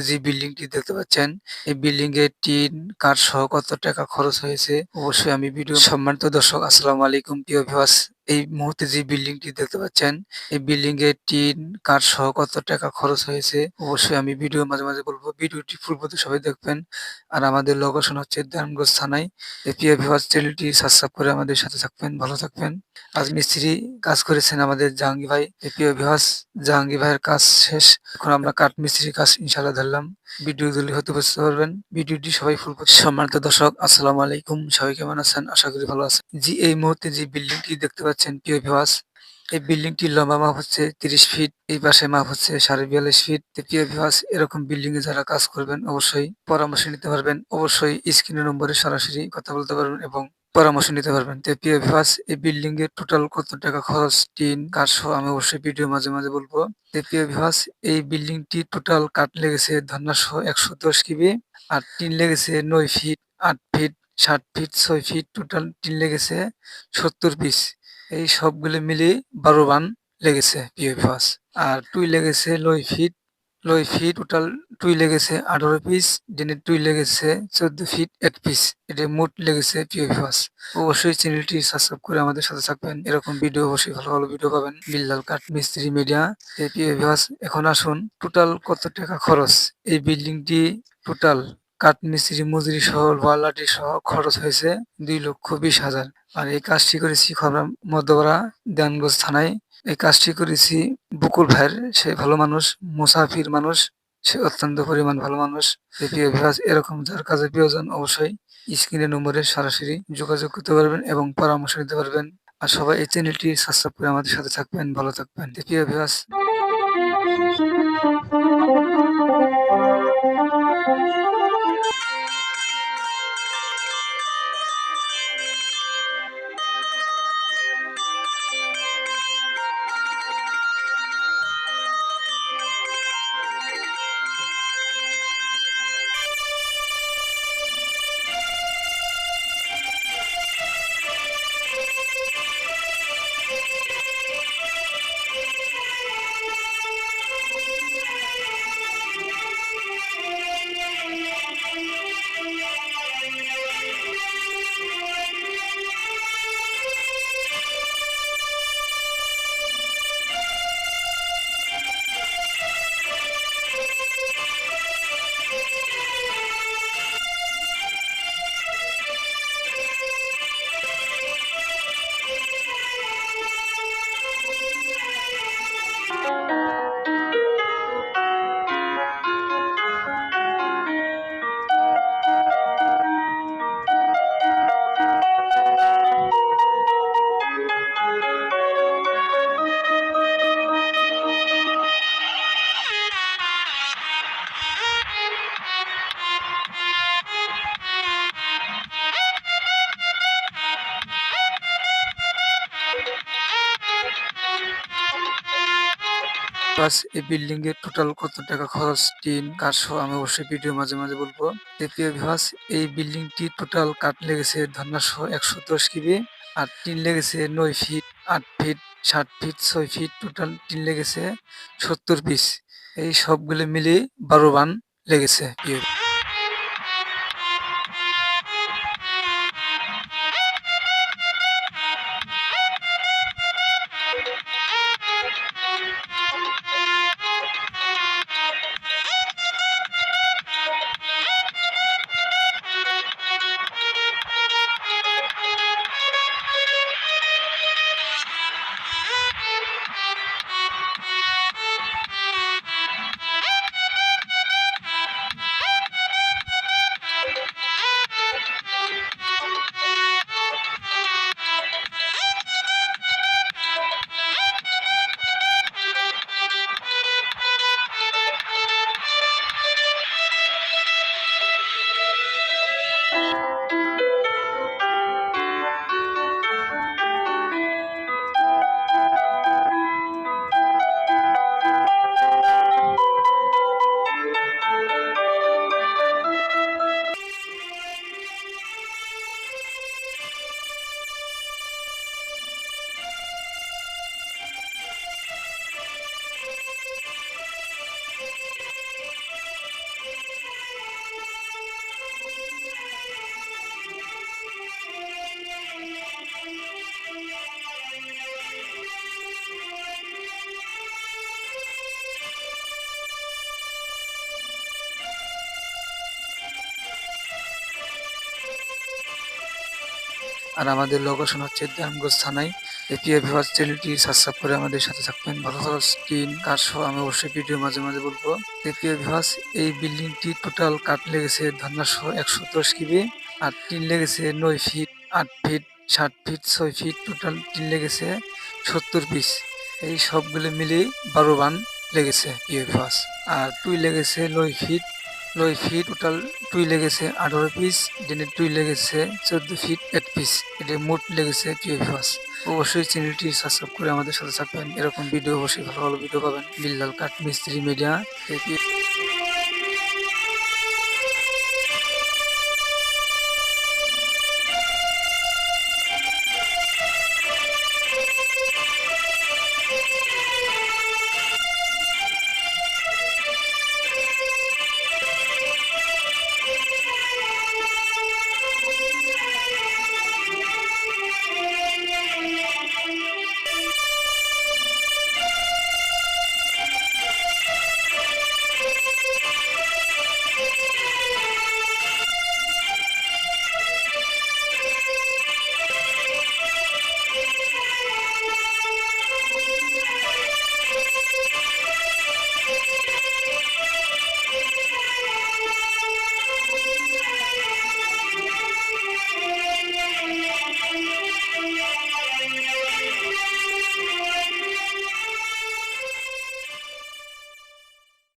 যে বিল্ডিং -টি দেখতে পাচ্ছেন, এই বিল্ডিং এর টিন, কাঠ সহ কত টাকা খরচ হয়েছে, অবশ্যই আমি ভিডিও সম্মানিত দর্শক, আসসালামু আলাইকুম, প্রিয় ভিউয়ার্স এই মুহূর্তে যে বিল্ডিংটি দেখতে পাচ্ছেন, এই বিল্ডিং এর টিন, কাঠ সহ কত টাকা খরচ হয়েছে, অবশ্যই আমি ভিডিও মাঝে মাঝে বলব। ভিডিওটি ফুল পথে সবাই দেখবেন। আর আমাদের লোকেশন হচ্ছে দানগঞ্জ থানায়। ভিউয়ার্স চ্যানেলটি সাবস্ক্রাইব করে আমাদের সাথে থাকবেন, ভালো থাকবেন। আজ মিস্ত্রি কাজ করেছেন আমাদের জাহাঙ্গীর ভাই। ভিউয়ার্স, জাহাঙ্গীর ভাইয়ের কাজ শেষ। এখন আমরা কাঠ মিস্ত্রির কাজ ইনশাল্লাহ ধরলাম। ভিডিও দিলে হয়তো বুঝতে পারবেন। ভিডিওটি সবাই ফুল সম্মানিত দর্শক, আসসালামু আলাইকুম। সবাই কেমন আছেন? আশা করি ভালো আছেন। জি, এই মুহূর্তে যে বিল্ডিংটি দেখতে পাচ্ছেন প্রিয় ভিউয়ার্স এই বিল্ডিংটির লম্বা মাপ হচ্ছে তিরিশ ফিট এই পাশে মাপ হচ্ছে সাড়ে বিয়াল্লিশ ফিট প্রিয় ভিউয়ার্স এরকম বিল্ডিং এ যারা কাজ করবেন, অবশ্যই পরামর্শ নিতে পারবেন। অবশ্যই স্ক্রিনের নম্বরে সরাসরি কথা বলতে পারবেন এবং পরামর্শ নিতে পারবেন। তো প্রিয় ভিউয়ার্স, এই বিল্ডিং এর টোটাল কত টাকা খরচ, টিন, কাঠ আমি অবশ্যই ভিডিও মাঝে মাঝে বলব। তো প্রিয় ভিউয়ার্স, এই বিল্ডিংটি টোটাল কাঠ লেগেছে ধন্না সহ একশো দশ কিবি আর টিন লেগেছে নয় ফিট, আট ফিট, ষাট ফিট, ছয় ফিট টোটাল টিন লেগেছে সত্তর পিস এই সবগুলো মিলে বারো বান লেগেছে প্রিয় ভিউয়ার্স। আর টুই লেগেছে নয় ফিট নয় ফিট টোটাল টুই লেগেছে, আঠারো পিস ডিনের টুই লেগেছে, চোদ্দ ফিট এক পিস এটা মোট লেগেছে প্রিয় ভিউয়ার্স অবশ্যই চ্যানেলটি সাবস্ক্রাইব করে আমাদের সাথে থাকবেন। এরকম ভিডিও অবশ্যই ভালো ভালো ভিডিও পাবেন। বিল্লাল কাঠ মিস্ত্রি মিডিয়া প্রিয় ভিউয়ার্স এখন আসুন টোটাল কত টাকা খরচ? এই বিল্ডিংটি টোটাল কাঠ মিস্ত্রি, মজুরি সহ ওয়ালাটি সহ খরচ হয়েছে দুই লক্ষ বিশ হাজার। আর এই কাজটি করেছি খবরা মধ্যপাড়া দেয়ানগঞ্জ থানায়। এই কাজটি করেছি বুকুল ভাইয়ের, সে ভালো মানুষ, মুসাফির মানুষ, সে অত্যন্ত পরিমাণ ভালো মানুষ। এরকম যার কাজে প্রয়োজন অবশ্যই স্ক্রিনের নম্বরে সরাসরি যোগাযোগ করতে পারবেন এবং পরামর্শ নিতে পারবেন। আর সবাই এই চ্যানেলটি সাবস্ক্রাইব করে আমাদের সাথে থাকবেন, ভালো থাকবেন। প্রিয় ভিউয়ার্স প্লাস এই বিল্ডিং এর টোটাল কত টাকা খরচ, টিন, কাঠ সহ আমি অবশ্যই ভিডিও মাঝে মাঝে বলব। দ্বিতীয় বিভাস এই বিল্ডিংটি টোটাল কাঠ লেগেছে ধন্না সহ একশো দশ কিবি, আর টিন লেগেছে নয় ফিট আট ফিট ষাট ফিট ছয় ফিট টোটাল টিন লেগেছে সত্তর পিস এই সবগুলো মিলে বারো বান লেগেছে। আর আমাদের লোকেশন হচ্ছে দামগঞ্জ থানায়। এপিএ ভিভাস চ্যানেলটি সাবস্ক্রাইব করে আমাদের সাথে থাকবেন। ভালো ভালো স্ক্রিন কার সহ আমি অবশ্যই ভিডিও মাঝে মাঝে বলব। এপিএ ভিভাস এই বিল্ডিংটি টোটাল কাঠ লেগেছে ধর্না সহ একশো দশ কিবি আর টিন লেগেছে নয় ফিট, আট ফিট ষাট ফিট, ছয় ফিট টোটাল টিন লেগেছে সত্তর পিস। এই সবগুলো মিলে বারো বান লেগেছে পিএ ভিভাস আর টুই লেগেছে নয় ফিট নয় ফিট টোটাল টুই লেগেছে, আঠারো পিস ডেনের টুই লেগেছে, চোদ্দ ফিট এক পিস এটা মোট লেগেছে পিএ পাস অবশ্যই চ্যানেলটি সাবস্ক্রাইব করে আমাদের সাথে থাকবেন। এরকম ভিডিও অবশ্যই ভালো ভালো ভিডিও পাবেন। বিল্লাল কাঠ মিস্ত্রি মিডিয়া